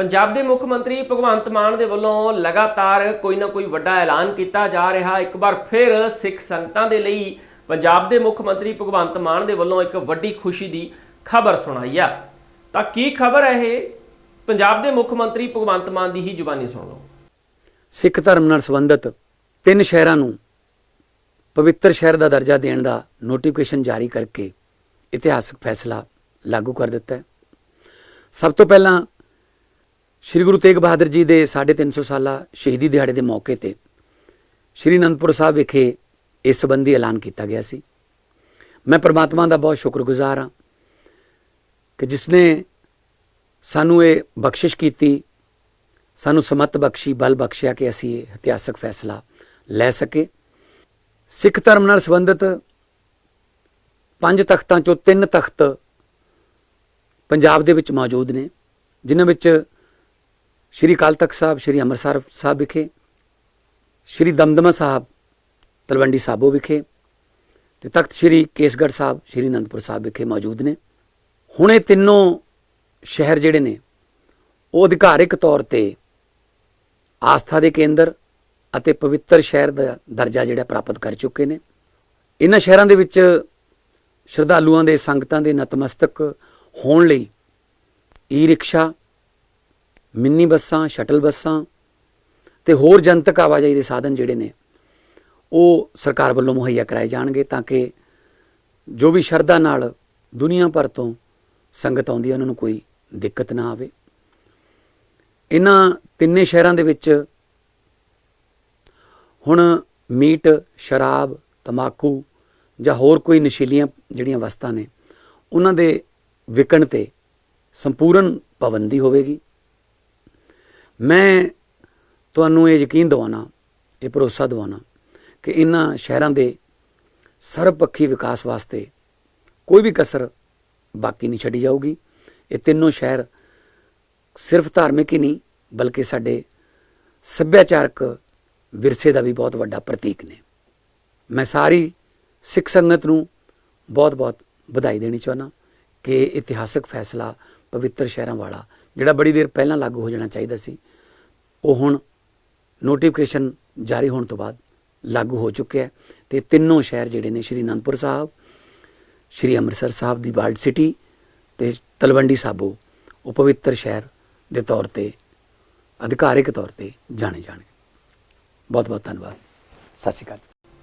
ਪੰਜਾਬ ਦੇ ਮੁੱਖ ਮੰਤਰੀ ਭਗਵੰਤ ਮਾਨ ਦੇ ਵੱਲੋਂ ਲਗਾਤਾਰ ਕੋਈ ਨਾ ਕੋਈ ਵੱਡਾ ਐਲਾਨ ਕੀਤਾ ਜਾ ਰਿਹਾ। ਇੱਕ ਵਾਰ ਫਿਰ ਸਿੱਖ ਸੰਗਤਾਂ ਦੇ ਲਈ ਪੰਜਾਬ ਦੇ ਮੁੱਖ ਮੰਤਰੀ ਭਗਵੰਤ ਮਾਨ ਦੇ ਵੱਲੋਂ ਇੱਕ ਵੱਡੀ ਖੁਸ਼ੀ ਦੀ ਖਬਰ ਸੁਣਾਈ ਆ। ਤਾਂ ਕੀ ਖਬਰ ਹੈ ਇਹ? ਪੰਜਾਬ ਦੇ ਮੁੱਖ ਮੰਤਰੀ ਭਗਵੰਤ ਮਾਨ ਦੀ ਹੀ ਜ਼ੁਬਾਨੀ ਸੁਣ ਲਓ। ਸਿੱਖ ਧਰਮ ਨਾਲ ਸੰਬੰਧਿਤ ਤਿੰਨ ਸ਼ਹਿਰਾਂ ਨੂੰ ਪਵਿੱਤਰ ਸ਼ਹਿਰ ਦਾ ਦਰਜਾ ਦੇਣ ਦਾ ਨੋਟੀਫਿਕੇਸ਼ਨ ਜਾਰੀ ਕਰਕੇ ਇਤਿਹਾਸਕ ਫੈਸਲਾ ਲਾਗੂ ਕਰ ਦਿੱਤਾ ਹੈ। ਸਭ ਤੋਂ ਪਹਿਲਾਂ ਸ੍ਰੀ ਗੁਰੂ ਤੇਗ ਬਹਾਦਰ ਜੀ ਦੇ 350 ਸਾਲਾ ਸ਼ਹੀਦੀ ਦਿਹਾੜੇ ਦੇ ਮੌਕੇ ਤੇ ਸ੍ਰੀ ਅਨੰਦਪੁਰ ਸਾਹਿਬ ਵਿਖੇ ਇਸ ਸੰਬੰਧੀ ਐਲਾਨ ਕੀਤਾ ਗਿਆ ਸੀ। ਮੈਂ ਪ੍ਰਮਾਤਮਾ ਦਾ ਬਹੁਤ ਸ਼ੁਕਰਗੁਜ਼ਾਰ ਹਾਂ ਕਿ ਜਿਸ ਨੇ ਸਾਨੂੰ ਇਹ ਬਖਸ਼ਿਸ਼ ਕੀਤੀ, ਸਾਨੂੰ ਸਮਤ ਬਖਸ਼ੀ, ਬਲ ਬਖਸ਼ਿਆ ਕਿ ਅਸੀਂ ਇਹ ਇਤਿਹਾਸਕ ਫੈਸਲਾ ਲੈ ਸਕੇ। ਸਿੱਖ ਧਰਮ ਨਾਲ ਸੰਬੰਧਿਤ ਪੰਜ ਤਖਤਾਂ ਚੋਂ ਤਿੰਨ ਤਖਤ ਪੰਜਾਬ ਦੇ ਵਿੱਚ ਮੌਜੂਦ ਨੇ, ਜਿਨ੍ਹਾਂ ਵਿੱਚ ਸ਼੍ਰੀ ਅਕਾਲ ਤਖਤ ਸਾਹਿਬ, ਸ਼੍ਰੀ ਅੰਮ੍ਰਿਤਸਰ ਸਾਹਿਬ ਵਿਖੇ, ਸ਼੍ਰੀ ਦਮਦਮਾ ਸਾਹਿਬ, ਤਲਵੰਡੀ ਸਾਬੋ ਵਿਖੇ ਤੇ ਤਖਤ ਸ਼੍ਰੀ ਕੇਸਗੜ੍ਹ ਸਾਹਿਬ, ਸ਼੍ਰੀ ਅਨੰਦਪੁਰ ਸਾਹਿਬ ਵਿਖੇ ਮੌਜੂਦ ਨੇ। ਹੁਣ ਇਹ ਤਿੰਨੋਂ ਸ਼ਹਿਰ ਜਿਹੜੇ ਨੇ, ਉਹ ਅਧਿਕਾਰਿਕ ਤੌਰ ਤੇ ਆਸਥਾ ਦੇ ਕੇਂਦਰ ਅਤੇ ਪਵਿੱਤਰ ਸ਼ਹਿਰ ਦਾ ਦਰਜਾ ਜਿਹੜਾ ਪ੍ਰਾਪਤ ਕਰ ਚੁੱਕੇ ਨੇ। ਇਹਨਾਂ ਸ਼ਹਿਰਾਂ ਦੇ ਵਿੱਚ ਸ਼ਰਧਾਲੂਆਂ ਦੇ ਸੰਗਤਾਂ ਦੇ ਨਤਮਸਤਕ ਹੋਣ ਲਈ ਈ ਰਿਕਸ਼ਾ ਮਿੰਨੀ ਬੱਸਾਂ, ਸ਼ਟਲ ਬੱਸਾਂ ਤੇ ਹੋਰ ਜਨਤਕ ਆਵਾਜਾਈ ਦੇ ਸਾਧਨ ਜਿਹੜੇ ਨੇ, ਉਹ ਸਰਕਾਰ ਵੱਲੋਂ ਮੁਹੱਈਆ ਕਰਾਏ ਜਾਣਗੇ ਤਾਂ ਕਿ ਜੋ ਵੀ ਸ਼ਰਧਾ ਨਾਲ ਦੁਨੀਆ ਭਰ ਤੋਂ ਸੰਗਤ ਆਉਂਦੀ ਹੈ, ਉਹਨਾਂ ਨੂੰ ਕੋਈ ਦਿੱਕਤ ਨਾ ਆਵੇ। ਇਹਨਾਂ ਤਿੰਨੇ ਸ਼ਹਿਰਾਂ ਦੇ ਵਿੱਚ ਹੁਣ ਮੀਟ, ਸ਼ਰਾਬ ਤਮਾਕੂ ਜਾਂ ਹੋਰ ਕੋਈ ਨਸ਼ੀਲੀਆਂ ਜਿਹੜੀਆਂ ਵਸਤਾਂ ਨੇ, ਉਹਨਾਂ ਦੇ ਵਿਕਣ ਤੇ ਸੰਪੂਰਨ ਪਾਬੰਦੀ ਹੋਵੇਗੀ। ਮੈਂ ਤੁਹਾਨੂੰ ਇਹ ਯਕੀਨ ਦਿਵਾਉਣਾ, ਇਹ ਭਰੋਸਾ ਦਿਵਾਉਣਾ ਕਿ ਇਹਨਾਂ ਸ਼ਹਿਰਾਂ ਦੇ ਸਰਬਪੱਖੀ ਵਿਕਾਸ ਵਾਸਤੇ ਕੋਈ ਵੀ ਕਸਰ ਬਾਕੀ ਨਹੀਂ ਛੱਡੀ ਜਾਊਗੀ। ਇਹ ਤਿੰਨੋਂ ਸ਼ਹਿਰ ਸਿਰਫ ਧਾਰਮਿਕ ਹੀ ਨਹੀਂ, ਬਲਕਿ ਸਾਡੇ ਸੱਭਿਆਚਾਰਕ ਵਿਰਸੇ ਦਾ ਵੀ ਬਹੁਤ ਵੱਡਾ ਪ੍ਰਤੀਕ ਨੇ। ਮੈਂ ਸਾਰੀ ਸਿੱਖ ਸੰਗਤ ਨੂੰ ਬਹੁਤ-ਬਹੁਤ ਵਧਾਈ ਦੇਣੀ ਚਾਹੁੰਦਾ। ਕਿ ਇਤਿਹਾਸਕ ਫੈਸਲਾ ਪਵਿੱਤਰ ਸ਼ਹਿਰਾਂ ਵਾਲਾ, ਜਿਹੜਾ ਬੜੀ ਦੇਰ ਪਹਿਲਾਂ ਲਾਗੂ ਹੋ ਜਾਣਾ ਚਾਹੀਦਾ ਸੀ, ਉਹ ਹੁਣ ਨੋਟੀਫਿਕੇਸ਼ਨ ਜਾਰੀ ਹੋਣ ਤੋਂ ਬਾਅਦ ਲਾਗੂ ਹੋ ਚੁੱਕਿਆ ਹੈ ਤੇ ਤਿੰਨੋਂ ਸ਼ਹਿਰ ਜਿਹੜੇ ਨੇ, ਸ਼੍ਰੀ ਅਨੰਦਪੁਰ ਸਾਹਿਬ, ਸ਼੍ਰੀ ਅੰਮ੍ਰਿਤਸਰ ਸਾਹਿਬ ਦੀ ਵਰਲਡ ਸਿਟੀ ਤੇ ਤਲਵੰਡੀ ਸਾਬੋ, ਉਹ ਪਵਿੱਤਰ ਸ਼ਹਿਰ ਦੇ ਤੌਰ ਤੇ, ਅਧਿਕਾਰਿਕ ਤੌਰ ਤੇ ਜਾਣੇ ਜਾਣਗੇ। ਬਹੁਤ ਬਹੁਤ ਧੰਨਵਾਦ। ਸਤਿ ਸ਼੍ਰੀ ਅਕਾਲ।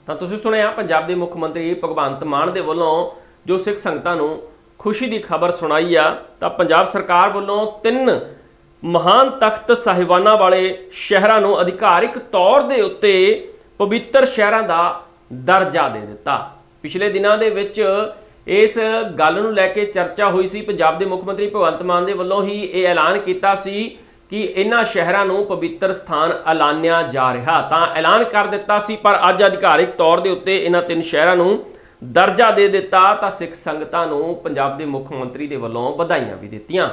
ਤਾਂ ਤੁਸੀਂ ਸੁਣਿਆ, ਪੰਜਾਬ ਦੇ ਮੁੱਖ ਮੰਤਰੀ ਭਗਵੰਤ ਮਾਨ ਦੇ ਵੱਲੋਂ ਜੋ ਸਿੱਖ ਸੰਗਤਾਂ ਨੂੰ ਖੁਸ਼ੀ ਦੀ ਖਬਰ ਸੁਣਾਈ ਆ, ਤਾਂ ਪੰਜਾਬ ਸਰਕਾਰ ਵੱਲੋਂ ਤਿੰਨ ਮਹਾਨ ਤਖਤ ਸਾਹਿਬਾਨਾਂ ਵਾਲੇ ਸ਼ਹਿਰਾਂ ਨੂੰ ਅਧਿਕਾਰਿਕ ਤੌਰ ਦੇ ਉੱਤੇ ਪਵਿੱਤਰ ਸ਼ਹਿਰਾਂ ਦਾ ਦਰਜਾ ਦੇ ਦਿੱਤਾ। ਪਿਛਲੇ ਦਿਨਾਂ ਦੇ ਵਿੱਚ ਇਸ ਗੱਲ ਨੂੰ ਲੈ ਕੇ ਚਰਚਾ ਹੋਈ ਸੀ। ਪੰਜਾਬ ਦੇ ਮੁੱਖ ਮੰਤਰੀ ਭਗਵੰਤ ਮਾਨ ਦੇ ਵੱਲੋਂ ਹੀ ਇਹ ਐਲਾਨ ਕੀਤਾ ਸੀ ਕਿ ਇਹਨਾਂ ਸ਼ਹਿਰਾਂ ਨੂੰ ਪਵਿੱਤਰ ਸਥਾਨ ਐਲਾਨਿਆ ਜਾ ਰਿਹਾ ਤਾਂ ਐਲਾਨ ਕਰ ਦਿੱਤਾ ਸੀ, ਪਰ ਅੱਜ ਅਧਿਕਾਰਿਕ ਤੌਰ ਦੇ ਉੱਤੇ ਇਹਨਾਂ ਤਿੰਨ ਸ਼ਹਿਰਾਂ ਨੂੰ ਦਰਜਾ ਦੇ ਦਿੱਤਾ ਤਾਂ ਸਿੱਖ ਸੰਗਤਾਂ ਨੂੰ ਪੰਜਾਬ ਦੇ ਮੁੱਖ ਮੰਤਰੀ ਦੇ ਵੱਲੋਂ ਵਧਾਈਆਂ ਵੀ ਦਿੱਤੀਆਂ।